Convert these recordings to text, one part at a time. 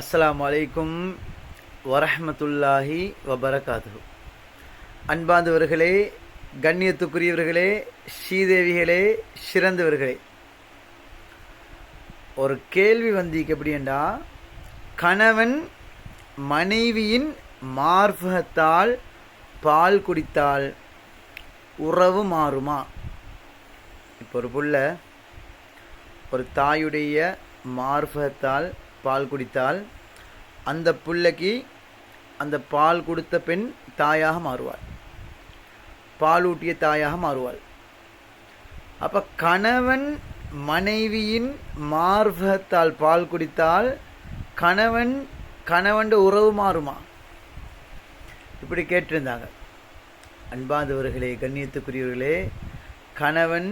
அஸ்லாம் வலைக்கும் வரஹ்மத்துல்லாஹி வபரகாது அன்பாந்தவர்களே கண்ணியத்துக்குரியவர்களே ஸ்ரீதேவிகளே சிறந்தவர்களே. ஒரு கேள்வி வந்திக்கு எப்படின்னா கணவன் மனைவியின் மார்பகத்தால் பால் குடித்தால் உறவு மாறுமா? இப்போ ஒரு புள்ள ஒரு தாயுடைய மார்பகத்தால் பால் குடித்தால் அந்த புள்ளைக்கு அந்த பால் கொடுத்த பெண் தாயாக மாறுவாள். பாலூட்டிய தாயாக மாறுவாள். அப்போ கணவன் மனைவியின் மார்பகத்தால் பால் குடித்தால் கணவன் கணவன் உறவு மாறுமா? இப்படி கேட்டிருந்தாங்க. அன்பாந்தவர்களே கண்ணியத்துக்குரியவர்களே கணவன்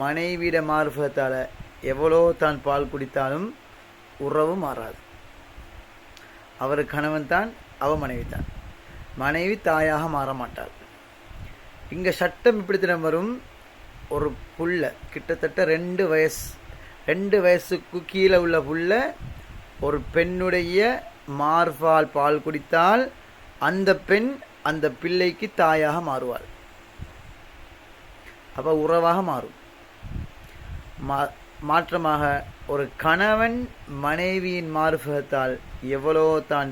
மனைவியிட மார்பகத்தால் எவ்வளோ தான் பால் குடித்தாலும் உறவு மாறாது. அவர் கணவன் தான் அவ மனைவி தான். மனைவி தாயாக மாற மாட்டாள். இங்கே சட்டம் இப்படித்திடம் வரும். ஒரு புள்ள கிட்டத்தட்ட ரெண்டு வயசு ரெண்டு வயசுக்கு கீழே உள்ள புள்ள ஒரு பெண்ணுடைய மார்பால் பால் குடித்தால் அந்த பெண் அந்த பிள்ளைக்கு தாயாக மாறுவாள். அப்போ உறவாக மாறும். மா மாற்றமாக ஒரு கணவன் மனைவியின் மார்பகத்தால் எவ்வளோ தான்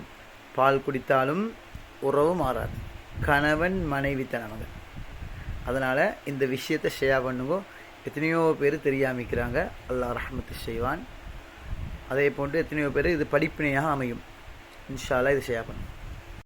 பால் குடித்தாலும் உறவு மாறாது. கணவன் மனைவி தனவங்க அதனால் இந்த விஷயத்தை ஷேர் பண்ணுங்க. எத்தனையோ பேர் தெரியாமிக்கிறாங்க. அல்லாஹ் ரஹமத்து செய்வான். அதே போன்று எத்தனையோ பேர் இது படிப்பினையாக அமையும். இன்ஷால்லா இது ஷேர் பண்ணுங்க.